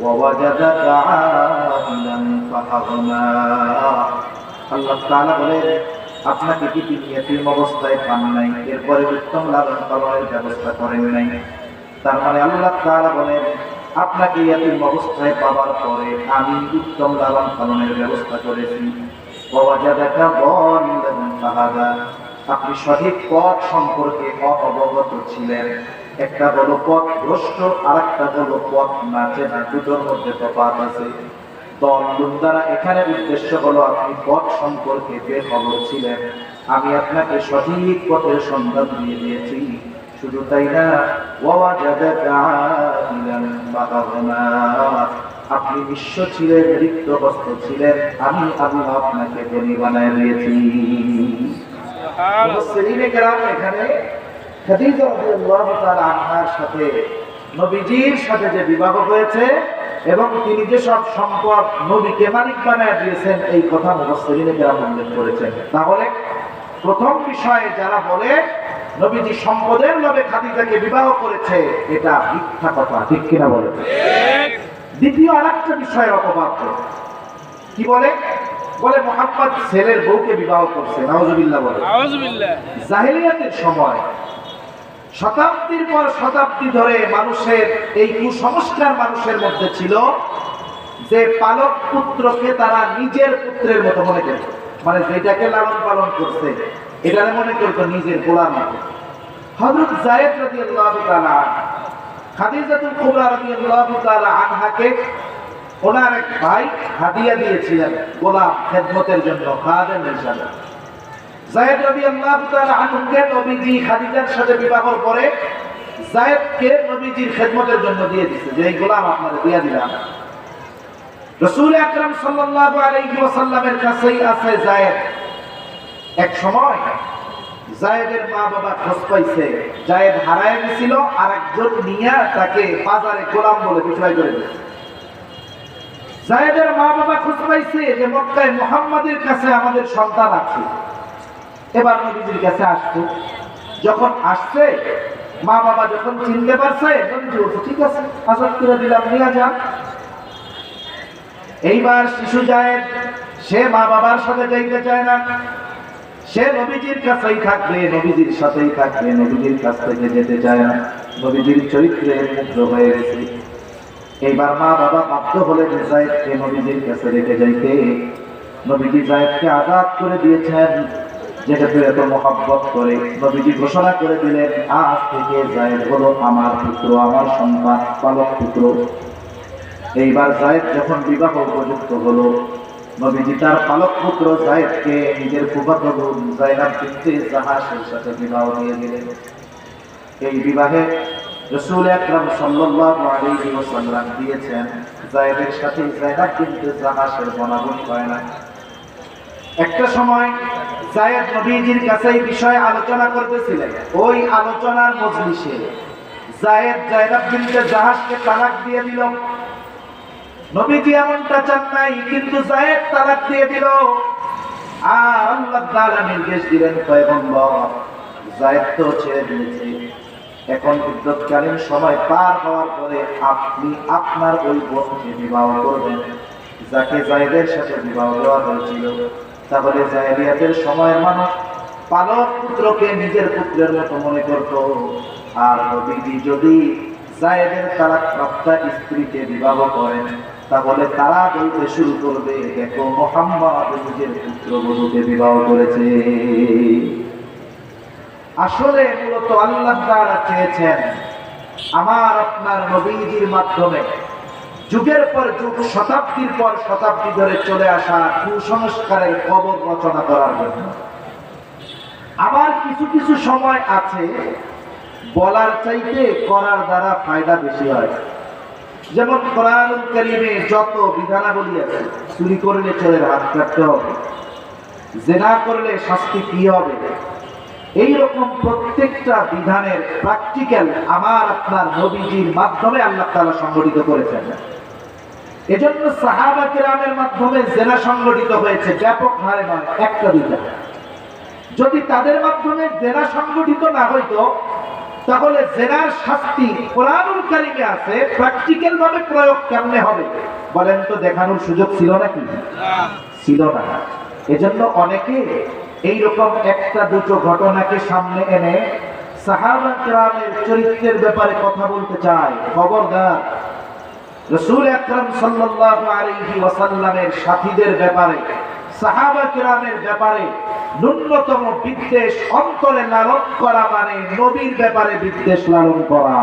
ووجدك عائلا فأغنى আল্লাহ তাআলা বলেন আপনাকে কি তিনি এতিম অবস্থায় পান নাই এরপরে উত্তম লালন পালনের ব্যবস্থা করেন নাই তার মানে আল্লাহ তাআলা বলেন আপনাকে এতিম অবস্থায় পাওয়ার পরে আমি উত্তম লালন পালনের ব্যবস্থা করেছি ওয়াজাদাকা দাল্লান ফাহাদা আপনি সঠিক পথ সম্পর্কে অবগত ছিলেন একটা হলো পথ ভ্রষ্ট আর একটা হলো পথ নাচে না দুটোর মধ্যে তফাৎ আছে। দলগুন দ্বারা এখানে উদ্দেশ্য হলো আপনি পথ সম্পর্কে বেখবর ছিলেন আমি আপনাকে সঠিক পথের সন্ধান দিয়ে দিয়েছি। শুধু তাই না আপনি বিশ্ব ছিলেন রিক্ত ছিলেন আমি আল্লাহ আপনাকে ধনী বানায় দিয়েছি। এখানে খাদিজা রাদিয়াল্লাহু তাআলা আনহার সাথে নবীজির সাথে যে বিবাহ হয়েছে এবং তিনি যে সব সম্পদ নবীকে মালিক বানায় দিয়েছেন এই কথা মুফাসসিরিনে কেরাম উল্লেখ করেছেন। তাহলে প্রথম বিষয়ে যারা বলে নবীজি সম্পদের লোভে খাদিজাকে বিবাহ করেছে এটা মিথ্যা কথা ঠিক কিনা বলে দ্বিতীয় আরেকটা বিষয়ের অপবাদ। কি বলে? বলে মোহাম্মদ ছেলের বউকে বিবাহ করছে নওয়াজুবিল্লাহ বলে। আউযুবিল্লাহ জাহিলিয়াতের সময় শতাব্দীর পর শতাব্দী ধরে মানুষের এই কুসংস্কার মানুষের মধ্যে ছিল যে পালক পুত্রকে তারা নিজের পুত্রের মতো মনে করত মানে যেটাকে লালন পালন করছে এটা মনে করতো নিজের গোলাম মতো হযরত যায়েদ রাদিয়াল্লাহু তাআলা, খাদিজাতুল কুবরা রাদিয়াল্লাহু তাআলা আনহাকে ওনার এক ভাই হাদিয়া দিয়েছিলেন গোলাপ খেদমতের জন্য খাদেম হিসাবে তাআলা নবীজি খাদিজার সাথে বিবাহর পরে নবীজির খেদমতের জন্য দিয়ে দিয়েছে যে, এই গোলাম দিয়ে দিলাম। রাসূল আকরাম সাল্লাল্লাহু আলাইহি ওয়াসাল্লামের কাছেই আছে এক সময় জায়েদের মা বাবা খোঁজ পাইছে। জায়েদ হারায় গেছিল আর একজন তাকে বাজারে গোলাম বলে বিক্রয় করে দিয়েছে। জায়েদের মা বাবা খোঁজ পাইছে যে, মক্কায় মুহাম্মাদের কাছে আমাদের সন্তান আছে। এবার নবীজির কাছে আসতো যখন আসছে, মা বাবা যখন চিনতে পারছে নবীজি বলছে ঠিক আছে আজাদ করে দিলাম, নিয়ে যান এইবার শিশু জায়েদ, সে মা বাবার সাথে যাইতে চায় না। সে নবীজির কাছেই থাকবে, নবীজির সাথেই থাকবে, নবীজির কাছ থেকে যেতে চায় না। নবীজির চরিত্রে মুগ্ধ হয়ে গেছে। এইবার মা বাবা বাধ্য হলেন জায়েদকে নবীজির কাছে রেখে যাইতে, নবীজি জায়েদকে আজাদ করে দিয়েছেন। যেটাতে এত মহব্বত করে। নবীজি ঘোষণা করে দিলেন, আজ থেকে জায়েদ হলো আমার পুত্র, আমার সন্তান, পালক পুত্র। এইবার জায়েদ যখন বিবাহ উপযুক্ত হলো, নবীজি তার পালক পুত্র জায়েদকে নিজের বোন জায়নাব জাহাসের সাথে বিবাহ দিয়ে দিলেন। এই বিবাহে রসুল আকরাম সাল্লাল্লাহু আলাইহি ওয়াসাল্লাম দিয়েছেন, জায়েদের সাথে জায়নাব বিনতে জাহাসের বনাবনি হয় না। একটা সময় জায়েদ নবীজির কাছে এই বিষয়ে আলোচনা করতেছিলেন। ওই আলোচনার মজলিসে জায়েদ জাহাজকে তালাক দিয়ে দিল। নবীজি এমনটা চান নাই, কিন্তু জায়েদ তালাক দিয়ে দিল। আর আল্লাহ নির্দেশ দিলেন, পয়গম্বর, জায়েদ তো ছেড়ে দিয়েছে। এখন বিদ্যুৎকালীন সময় পার হওয়ার পরে আপনি আপনার ওই বোনকে বিবাহ করবেন, যাকে জায়েদের সাথে বিবাহ দেওয়া হয়েছিল। তাহলে জাহেলিয়াতের সময়ের মানুষ পালক পুত্রকে নিজের পুত্রের মতো মনে করত। আর নবীজি যদি জায়েদের তালাক প্রাপ্তা স্ত্রীকে বিবাহ করেন, তাহলে তারা বলতে শুরু করবে, দেখো, মোহাম্মদ নিজের পুত্র বধূকে বিবাহ করেছে। আসলে মূলত আল্লাহ তাআলা চেয়েছেন, আমার আপনার নবীজির মাধ্যমে যুগের পর যুগ, শতাব্দীর পর শতাব্দী ধরে চলে আসা কুসংস্কারের কবর রচনা করার জন্য। আবার কিছু কিছু সময় আছে, বলার চাইতে করার দ্বারা ফায়দা বেশি হয়। যেমন কোরআন যত বিধানাবলী আছে, চুরি করলে চোরের হাত কাটতে হবে, জেনা করলে শাস্তি কি হবে। এই রকম প্রত্যেকটা বিধানের প্র্যাকটিক্যাল আমার আপনার নবীজির মাধ্যমে আল্লাহ তারা সংগঠিত করেছেন। এজন্য সাহাবা কিরামের মাধ্যমে জেনা সংগঠিত হয়েছে, ব্যাপক হারে নয়, একটা দুইটা। যদি তাদের মাধ্যমে জেনা সংগঠিত না হইতো, তাহলে জেনার শাস্তি কোরআনুল কারিমে আছে, প্র্যাকটিক্যাল ভাবে প্রয়োগ কেমনে হবে? বলেন তো, দেখানোর সুযোগ ছিল নাকি? ছিল না। এজন্য অনেকে এইরকম একটা দুটো ঘটনাকে সামনে এনে সাহাবা কিরামের চরিত্রের ব্যাপারে কথা বলতে চায়। খবরদার। রসুল আকরাম সাল্লাল্লাহু আলাইহি ওয়াসাল্লামের সাথীদের ব্যাপারে, সাহাবা কিরামের ব্যাপারে, ন্যূনতম বিদ্বেষ অন্তরে লালন করা মানে নবীর ব্যাপারে বিদ্বেষ লালন করা।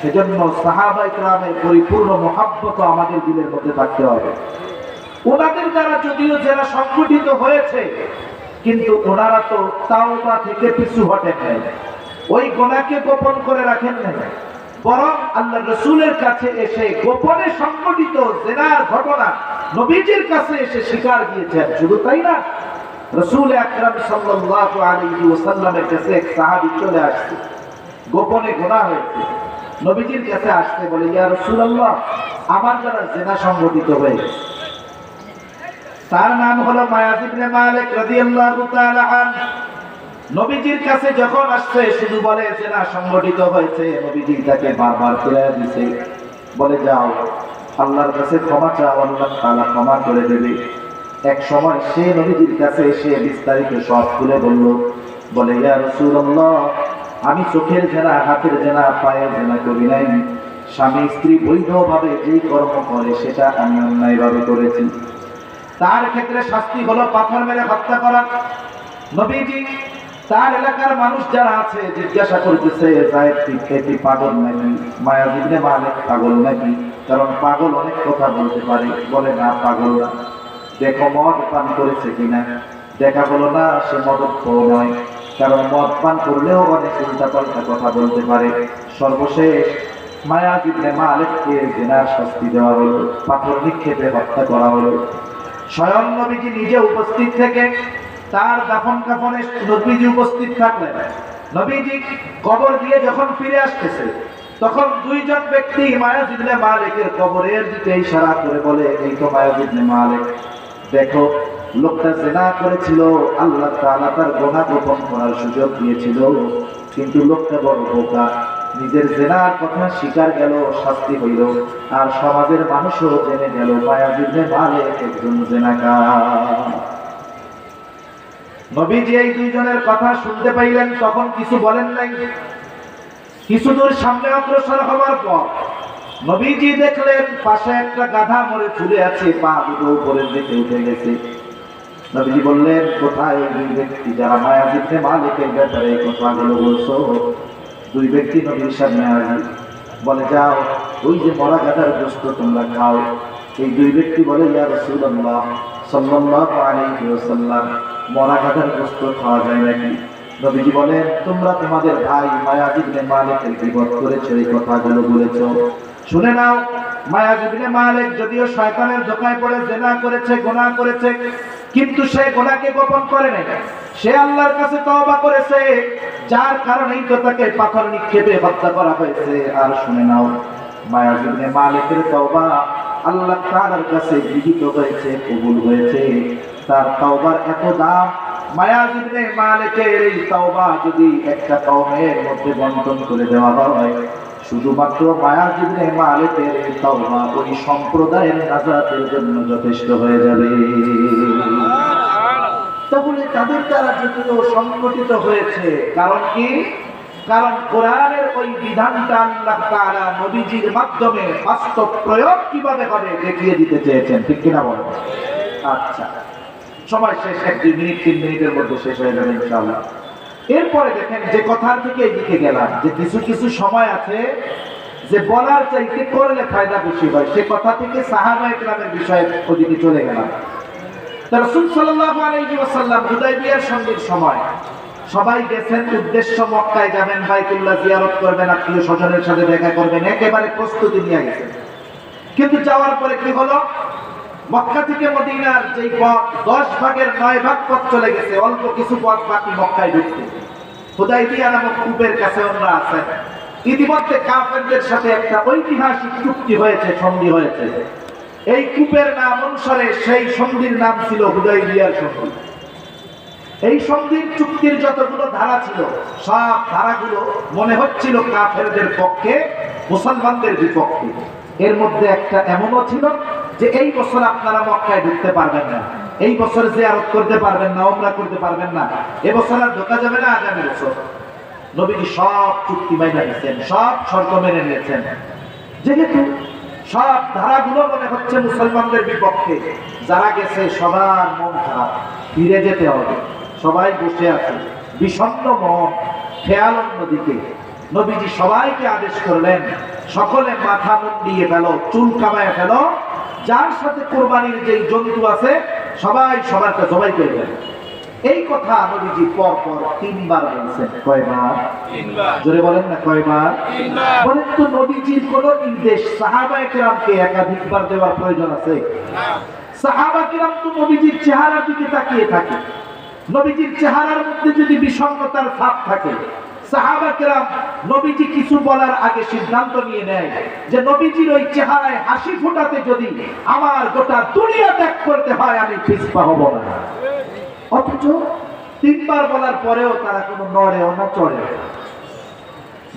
সেজন্য সাহাবা কিরামের পরিপূর্ণ মহাব্বত আমাদের দিলের মধ্যে থাকতে হবে। ওনাদের দ্বারা যদিও যারা সংগঠিত হয়েছে, কিন্তু ওনারা তো তাওবা থেকে পিছু হটেন নাই। ওই গোনাকে গোপন করে রাখেন নাই। বরং আল্লাহ রসুলের কাছে এসে গোপনে সংগঠিত জেনার ঘটনা নবীজির কাছে এসে স্বীকার দিয়েছেন। শুধু তাই না, রসুল আকরাম সাল্লাল্লাহু আলাইহি কাছে এক সাহাবী চলে আসছে। গোপনে গোনা হয়েছে। নবীজির কাছে আসতে বলে, ইয়া রাসূলুল্লাহ, আমার দ্বারা জেনা সংগঠিত হয়ে তার নাম হলো মায়াজ ইবনে মালিক রাদিয়াল্লাহু তাআলা নবীজির কাছে যখন আসছে, শুধু বলে যে, না, সংগঠিত হয়েছে। নবীজি তাকে বারবার ফিরে দিছে। বলে, যাও, আল্লাহর কাছে ক্ষমা চাও, আল্লাহ তাআলা ক্ষমা করে দেবে। এক সময় সে নবীজির কাছে এসে বিস্তারিত সব খুলে বলল, বলে, ইয়া রাসূলুল্লাহ, আমি চোখের জেনা, হাতের জেনা, পায়ের জেনা করি নাই। স্বামী, স্ত্রী বৈধভাবে যেই কর্ম করে, সেটা আমি অন্যায়ভাবে করেছি। তার ক্ষেত্রে শাস্তি হলো পাথর মেরে হত্যা করা। নবীজি তার এলাকার মানুষ যারা আছে, জিজ্ঞাসা করতেছে খেতে পাগল নাকি? মায়া ইবনে মালিক, পাগল নাকি? কারণ পাগল অনেক কথা বলতে পারে। বলে, না, পাগল না। দেখো, মদ পান করেছে কিনা? দেখা গেল, না, সে মদক্ষ নয়। কারণ মদ পান করলেও অনেক উল্টা পাল্টা কথা বলতে পারে। সর্বশেষ, মায়া ইবনে মালিককে জেনার শাস্তি দেওয়া হলো। পাথর নিক্ষেপে হত্যা করা হলো। স্বয়ং নবীজি নিজে উপস্থিত থেকে তার দাফন কাফনে নবীজি উপস্থিত থাকলেন। নবীজি কবর দিয়ে যখন ফিরে আসতেছে, তখন দুইজন ব্যক্তি মায়াজিবনে মালিকের কবরের দিকে ইশারা করে বলে, এই তো মায়াজিবনে মালিক, দেখো, লোকটা জেনা করেছিল, আল্লাহ তাআলা তার গোনা গোপন করার সুযোগ দিয়েছিল, কিন্তু লোকটা বড় বোকা। নিজের জেনার কথা স্বীকার গেল, শাস্তি হইল, আর সমাজের মানুষও জেনে গেল মায়াজিবনে মালিক একজন জেনাকার। নবীজি এই দুইজনের কথা শুনতে পাইলেন, তখন কিছু বলেন নাই। কিছু দূর সামনে অগ্রসর হওয়ার পর নবীজি দেখলেন, পাশে একটা গাধা মরে ঝুলে আছে, পা দুটো উপরের দিকে উঠে গেছে। নবীজি বললেন, কোথায় দুই ব্যক্তি যারা মায়া দিতে মালিকের ব্যাপারে কথাগুলো বলছো? দুই ব্যক্তি নবীর সামনে আসে। বলে, যাও, ওই যে মরা গাধার গোস্ত তোমরা খাও। এই দুই ব্যক্তি বলে, ইয়া রাসূলুল্লাহ। যায় নাকি? বলেন, তোমরা তোমাদের ভাই এই কথাগুলো শুনে নাও যদিও পড়ে করেছে গোনা করেছে, কিন্তু সে গোনাকে গোপন করে নাই। সে আল্লাহর কাছে তওবা করেছে, যার কারণেই তো তাকে পাথর নিক্ষেপে হত্যা করা হয়েছে। আর শুনে নাও মায়াজিবনে মালিকের তওবা আল্লাহ তাআলার কাছে গৃহীত হয়েছে, কবুল হয়েছে। তার তওবার এত দাম মায়াজিবনে মালিকের এই যদি একটা কওমের মধ্যে বন্টন করে দেওয়া হয়, শুধুমাত্র মায়াজিবনে মালিকের এই তওবা ওই সম্প্রদায়ের নাজাতের জন্য যথেষ্ট হয়ে যাবে। তাহলে তাদের দ্বারা যদিও সংগঠিত হয়েছে, কারণ কি? কারণ কোরআনের ওই বিধানটা আল্লাহ তারা নবীজির মাধ্যমে বাস্তব প্রয়োগ কীভাবে হবে দেখিয়ে দিতে চেয়েছেন, ঠিক কিনা বলেন আচ্ছা সময় শেষ, এক দুই মিনিট, তিন মিনিটের মধ্যে শেষ হয়ে যাবে ইনশাআল্লাহ। এরপরে দেখেন যে কথার থেকে এইদিকে গেলাম, যে কিছু কিছু সময় আছে যে বলার চাইতে করলে ফায়দা বেশি হয়। সে কথা থেকে সাহাবা ইকরামের বিষয়ে ওদিকে চলে গেলাম। রাসূল সাল্লাল্লাহু আলাইহি ওয়াসাল্লাম হুদায়বিয়ার সঙ্গীর সময় সবাই গেছেন উদ্দেশ্য মক্কায় যাবেন, বাইতুল্লাহ জিয়ারত করবেন, আত্মীয় স্বজনের সাথে দেখা করবেন, একেবারে প্রস্তুতি নিয়ে গেছেন। কিন্তু যাওয়ার পরে কি হলো? মক্কা থেকে মদিনার যেই পথ, দশ ভাগের নয় ভাগ পথ চলে গেছে, অল্প কিছু পথ বাকি মক্কায় ঢুকতে হুদাইবিয়া নামক কূপের কাছে ওনারা আছেন ইতিমধ্যে কাফেরদের সাথে একটা ঐতিহাসিক চুক্তি হয়েছে, সন্ধি হয়েছে। এই কূপের নাম অনুসারে সেই সন্ধির নাম ছিল হুদাইবিয়ার সন্ধি। এই সন্ধির চুক্তির যতগুলো ধারা ছিল, সব ধারাগুলো মনে হচ্ছিল কাফেরদের পক্ষে, মুসলমানদের বিপক্ষে। এর মধ্যে একটা এমনও ছিল যে এই বছর আপনারা মক্কায় ঢুকতে পারবেন না। এই বছর যে জিয়ারত করতে পারবেন না ওমরা করতে পারবেন না। এবছর আর ঢোকা যাবে না আগামী বছর। নবীজি সব চুক্তি মাইনা নিয়েছেন, সব শর্ত মেনে নিয়েছেন। যেহেতু সব ধারাগুলো মনে হচ্ছে মুসলমানদের বিপক্ষে, যারা গেছে সবার মন খারাপ, ফিরে যেতে হবে। সবাই বসে আছে বিষণ্ণ মন খেয়াল অন্যদিকে। নবীজি সবাইকে আদেশ করলেন সকলে মাথা মুন্ডিয়ে ফেলো চুল কামায় ফেলো। যার সাথে কোরবানির যেই জন্তু আছে সবাই সবারটা জবাই করে দেন। এই কথা নবীজি পর পর তিনবার বলছেন। কয়বার? জোরে বলেন না কয়বার? বলেন তো নবীজির কোন নির্দেশ সাহাবায়ে কেরামকে একাধিকবার দেওয়ার প্রয়োজন আছে? সাহাবা কিরাম তো নবীজির চেহারার দিকে তাকিয়ে থাকে। নবীজির চেহারার মধ্যে যদি বিষণ্ণতার ছাপ থাকে, সাহাবা কিরাম নবীজি কিছু বলার আগে সিদ্ধান্ত নিয়ে নেয় যে নবীজির ওই চেহারায় হাসি ফোটাতে যদি আমার গোটা দুনিয়া ত্যাগ করতে হয়, আমি পিছপা হব না। অথচ তিনবার বলার পরেও তারা কোনো নড়েও না চড়েও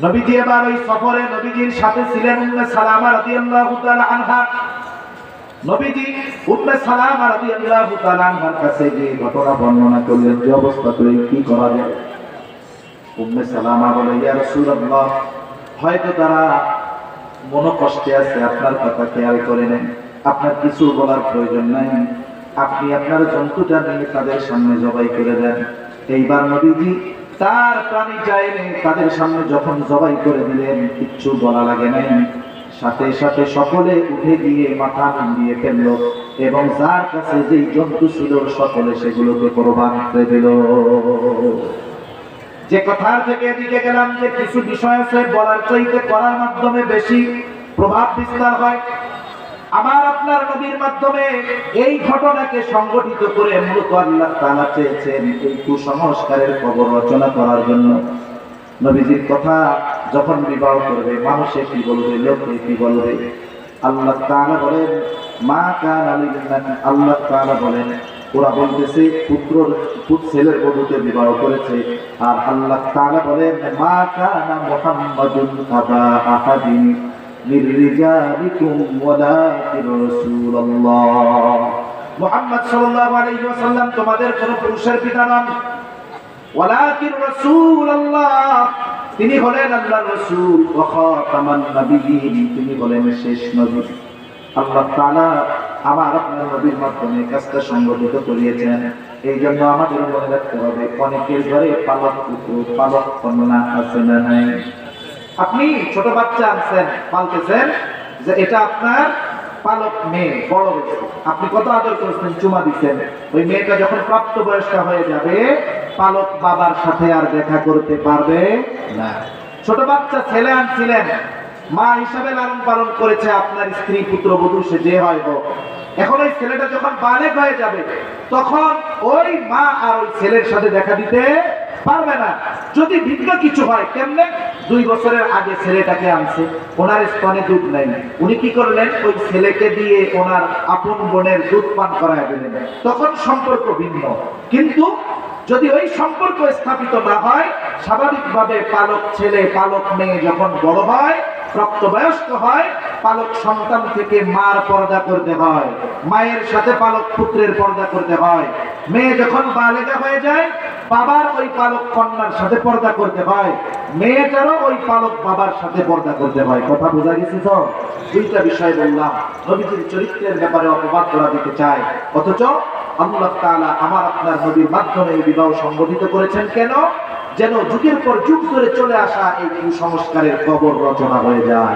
নবীজি এবার ওই সফরে নবীজির সাথে ছিলেন সালামা রাদিয়াল্লাহু তাআলা আনহা। আপনার কিছু বলার প্রয়োজন নাই। আপনি আপনার জন্তুটা নিয়ে তাদের সামনে জবাই করে দেন। এইবার নবীজি তার প্রাণী চাইলে তাদের সামনে যখন জবাই করে দিলেন, কিচ্ছু বলা লাগে নাই। সাথে সাথে সকলে উঠে গিয়ে মাথা নামিয়ে ফেলল এবং যার কাছে যেই জন্তু ছিল সকলে সেগুলোকে কোরবান করে দিল। যে কথার থেকে এদিকে গেলাম যে কিছু বিষয় আছে বলার চাইতে করার মাধ্যমে বেশি প্রভাব বিস্তার হয়। আমার আপনার নবীর মাধ্যমে এই ঘটনাকে সংগঠিত করে মূলত আল্লাহ তাআলা চেয়েছেন এই কুসংস্কারের খবর রচনা করার জন্য। নবীজির কথা যখন বিবাহ করবে, মানুষে কি বলবে, লোকে কি বলবে? আল্লাহ তারা বলেন, মা কান আলিমান আল্লাহ তারা বলেন, ওরা বলতেছে পুত্র ছেলের বধূকে বিবাহ করেছে। আর আল্লাহ তারা বলেন, মা কানা মুহাম্মাদুন আবা আহাদিন মির তোমাদের কোন পুরুষের পিতা নাম ওয়ালাকিন তিনি হলেন আল্লাহর রাসূল খাতামান তিনি হলেন শেষ নবী। আল্লাহ তাআলা আমার আপনার নবীর মাধ্যমে কাজটা সংগঠিত করিয়েছেন। এই জন্য আমাদের মনে রাখতে হবে, অনেকের ঘরে পালক পালক কন্যা আছে না নাই? আপনি ছোট বাচ্চা আনছেন, পালতেছেন, যে এটা আপনার পালক মেয়ে, বড় হয়েছে। আপনি কত আদর করেছেন, চুমা দিচ্ছেন। ওই মেয়েটা যখন হয়ে যাবে, পালক বাবার সাথে আর দেখা করতে পারবে না। ছোট বাচ্চা ছেলে আনছিলেন মা হিসাবে লালন পালন করেছে আপনার স্ত্রী পুত্র বধূ সে যে হয় হোক। এখন ওই ছেলেটা যখন বালেক হয়ে যাবে, তখন ওই মা আর ওই ছেলের সাথে দেখা দিতে পারবে না। যদি ভিন্ন কিছু হয়, কেমনে? দুই বছরের আগে ছেলেটাকে আনছে। ওনার স্তনে দুধ নাই। উনি কি করলেন? ওই ছেলেকে দিয়ে ওনার আপন বোনের দুধ পান করায় দিলেন। তখন সম্পর্ক ভিন্ন। কিন্তু যদি ওই সম্পর্ক স্থাপিত না হয়, স্বাভাবিকভাবে পালক ছেলে, পালক মেয়ে যখন বড় হয় প্রাপ্তবয়স্ক হয়, পালক সন্তান থেকে মার পর্দা করতে হয়, মায়ের সাথে পালক পুত্রের পর্দা করতে হয়। মেয়ে যখন বালেগা হয়ে যায় বাবার ওই পালক কন্যার সাথে পর্দা করতে হয় মেয়েটারও ওই পালক বাবার সাথে পর্দা করতে হয়। কথা বোঝা গেছে তো? দুইটা বিষয় বললাম। নবীজির চরিত্রের ব্যাপারে অপবাদ করা দিতে চায়। অথচ আল্লাহ তাআলা আমার আপনার নবীর মাধ্যমে এই বিবাহ সংগঠিত করেছেন কেন? যেন যুগের পর যুগ ধরে চলে আসা এই কুসংস্কারের কবর রচনা হয়ে যায়।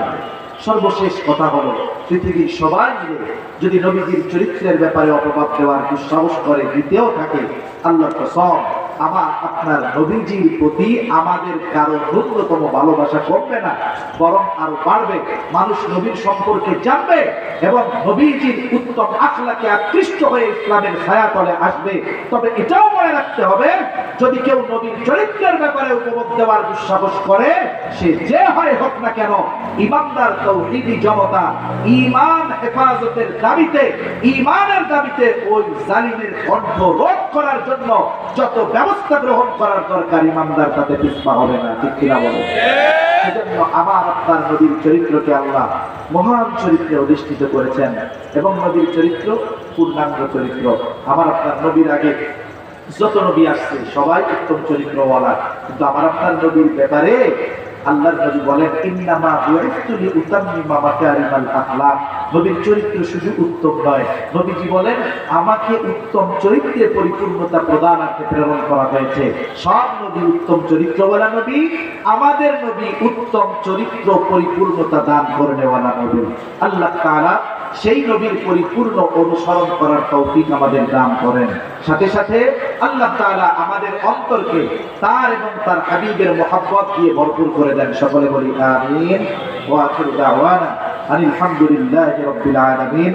সর্বশেষ কথা হলো, পৃথিবীর সবাই মিলে যদি নবীজির চরিত্রের ব্যাপারে অপবাদ দেওয়ার দুঃসাহস করে দিতেও থাকে আল্লাহর কসম। আমার আপনার নবীজির প্রতি আমাদের কারও ন্যূনতম ভালোবাসা কমবে না, বরং আরও বাড়বে। মানুষ নবীর সম্পর্কে জানবে এবং নবীজির উত্তম আখলাকে আকৃষ্ট হয়ে ইসলামের ছায়াতলে আসবে। তবে এটাও মনে রাখতে হবে, যদি কেউ নবীর চরিত্রের ব্যাপারে উপভোগ দেওয়ার দুঃসাহস করে, সে যে হয় হোক না কেন, ইমানদার তৌহিদি জনতা ইমান হেফাজতের দাবিতে, ইমানের দাবিতে ওই জালিমের কণ্ঠ রোধ করার জন্য যত ব্যবস্থা গ্রহণ করার দরকার ইমানদার তাতে পিছপা হবে না, ঠিক কিনা বলে? সেজন্য আমার আপনার নদীর চরিত্রকে আল্লাহ মহান চরিত্রে অধিষ্ঠিত করেছেন এবং নদীর চরিত্র পূর্ণাঙ্গ চরিত্র। আমার আপনার নবীর আগে যত নবী আসছে, সবাই উত্তম চরিত্রওয়ালা। কিন্তু আমার আপনার নবীর ব্যাপারে নবী বলেন, ইন্নামা উতাম্মিমা মাকারিমাল আখলাক। নবীর চরিত্র শুধু উত্তম নয়। নবীজি বলেন, আমাকে উত্তম চরিত্রে পরিপূর্ণতা প্রদানার্থে প্রেরণ করা হয়েছে। সব নবী উত্তম চরিত্রওয়ালা নবী, আমাদের নবী উত্তম চরিত্র পরিপূর্ণতা দান করে নেওয়ালা নবী। আল্লাহ সেই নবীর পরিপূর্ণ অনুসরণ করার তৌফিক আমাদের দান করেন। সাথে সাথে আল্লাহ তাআলা আমাদের অন্তরকে তার এবং তার হাবিবের মোহাব্বত দিয়ে ভরপুর করে দেন। সকলে বলি আমিন। ওয়া আখির দাওয়ানা আলহামদুলিল্লাহি হামদুলিল্লাহি রাব্বিল আলামিন।